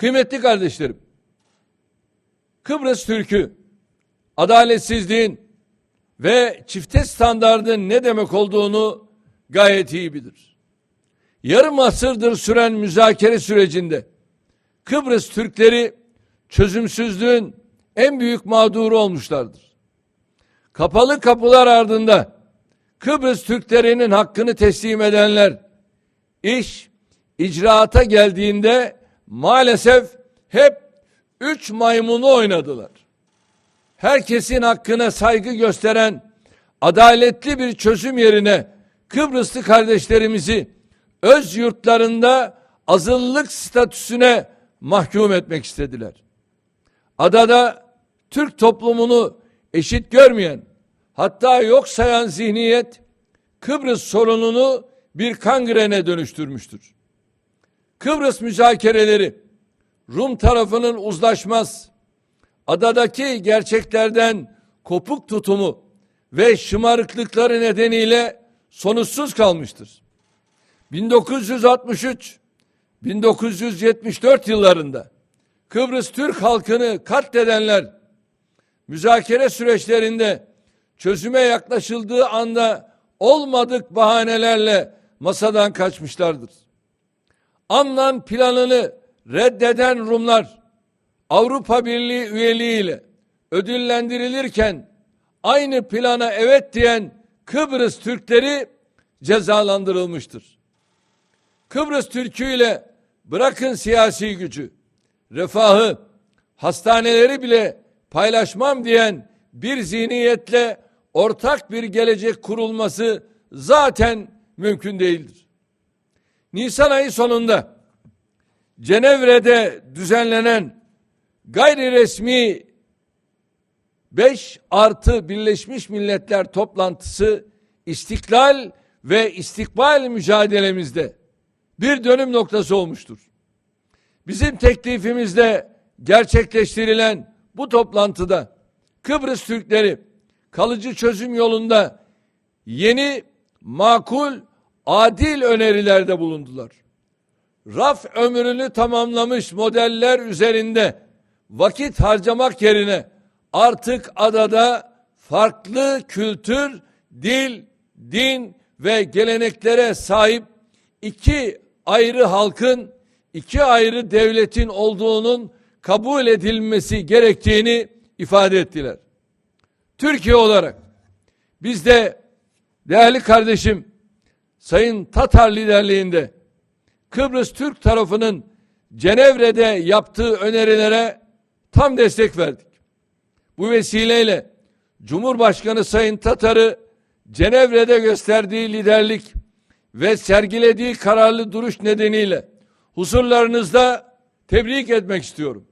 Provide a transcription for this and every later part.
Kıymetli kardeşlerim, Kıbrıs Türk'ü adaletsizliğin ve çifte standardın ne demek olduğunu gayet iyi bilir. Yarım asırdır süren müzakere sürecinde Kıbrıs Türkleri çözümsüzlüğün en büyük mağduru olmuşlardır. Kapalı kapılar ardında Kıbrıs Türklerinin hakkını teslim edenler iş icraata geldiğinde maalesef hep üç maymunu oynadılar. Herkesin hakkına saygı gösteren adaletli bir çözüm yerine Kıbrıslı kardeşlerimizi öz yurtlarında azınlık statüsüne mahkum etmek istediler. Adada Türk toplumunu eşit görmeyen, hatta yok sayan zihniyet Kıbrıs sorununu bir kangrene dönüştürmüştür. Kıbrıs müzakereleri Rum tarafının uzlaşmaz, adadaki gerçeklerden kopuk tutumu ve şımarıklıkları nedeniyle sonuçsuz kalmıştır. 1963 1974 yıllarında Kıbrıs Türk halkını katledenler müzakere süreçlerinde çözüme yaklaşıldığı anda olmadık bahanelerle masadan kaçmışlardır. Anlan planını reddeden Rumlar Avrupa Birliği üyeliğiyle ödüllendirilirken aynı plana evet diyen Kıbrıs Türkleri cezalandırılmıştır. Kıbrıs Türk'ü ile bırakın siyasi gücü, refahı, hastaneleri bile paylaşmam diyen bir zihniyetle ortak bir gelecek kurulması zaten mümkün değildir. Nisan ayı sonunda Cenevre'de düzenlenen gayri resmi 5 artı Birleşmiş Milletler toplantısı istiklal ve istikbal mücadelemizde bir dönüm noktası olmuştur. Bizim teklifimizde gerçekleştirilen bu toplantıda Kıbrıs Türkleri kalıcı çözüm yolunda yeni, makul, adil önerilerde bulundular. Raf ömrünü tamamlamış modeller üzerinde vakit harcamak yerine artık adada farklı kültür, dil, din ve geleneklere sahip iki ayrı halkın, iki ayrı devletin olduğunun kabul edilmesi gerektiğini ifade ettiler. Türkiye olarak biz de değerli kardeşim Sayın Tatar liderliğinde Kıbrıs Türk tarafının Cenevre'de yaptığı önerilere tam destek verdik. Bu vesileyle Cumhurbaşkanı Sayın Tatar'ı Cenevre'de gösterdiği liderlik ve sergilediği kararlı duruş nedeniyle huzurlarınızda tebrik etmek istiyorum.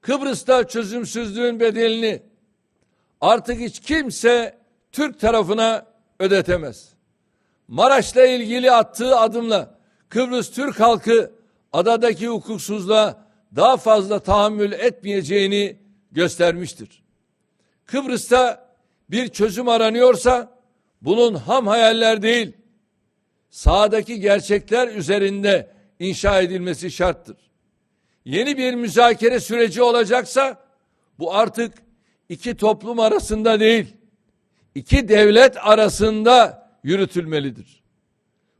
Kıbrıs'ta çözümsüzlüğün bedelini artık hiç kimse Türk tarafına ödetemez. Maraş'la ilgili attığı adımla Kıbrıs Türk halkı adadaki hukuksuzluğa daha fazla tahammül etmeyeceğini göstermiştir. Kıbrıs'ta bir çözüm aranıyorsa bunun ham hayaller değil, sahadaki gerçekler üzerinde inşa edilmesi şarttır. Yeni bir müzakere süreci olacaksa bu artık iki toplum arasında değil, iki devlet arasında yürütülmelidir.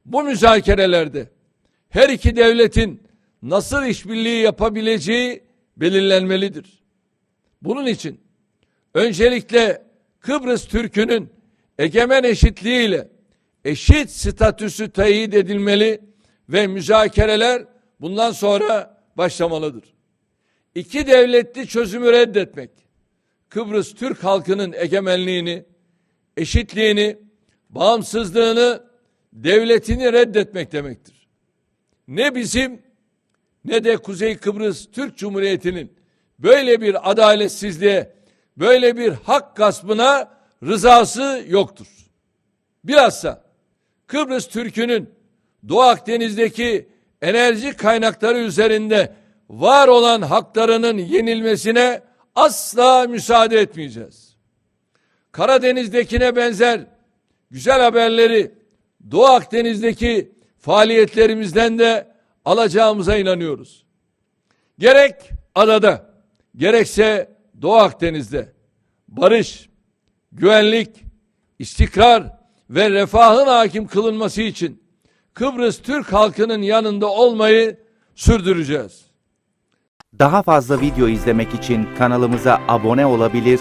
Bu müzakerelerde her iki devletin nasıl işbirliği yapabileceği belirlenmelidir. Bunun için öncelikle Kıbrıs Türk'ünün egemen eşitliğiyle eşit statüsü teyit edilmeli ve müzakereler bundan sonra başlamalıdır. İki devletli çözümü reddetmek, Kıbrıs Türk halkının egemenliğini, eşitliğini, bağımsızlığını, devletini reddetmek demektir. Ne bizim ne de Kuzey Kıbrıs Türk Cumhuriyeti'nin böyle bir adaletsizliğe, böyle bir hak gaspına rızası yoktur. Bilhassa Kıbrıs Türk'ünün Doğu Akdeniz'deki enerji kaynakları üzerinde var olan haklarının yenilmesine asla müsaade etmeyeceğiz. Karadeniz'dekine benzer güzel haberleri Doğu Akdeniz'deki faaliyetlerimizden de alacağımıza inanıyoruz. Gerek adada, gerekse Doğu Akdeniz'de barış, güvenlik, istikrar ve refahın hakim kılınması için Kıbrıs Türk halkının yanında olmayı sürdüreceğiz. Daha fazla video izlemek için kanalımıza abone olabilir,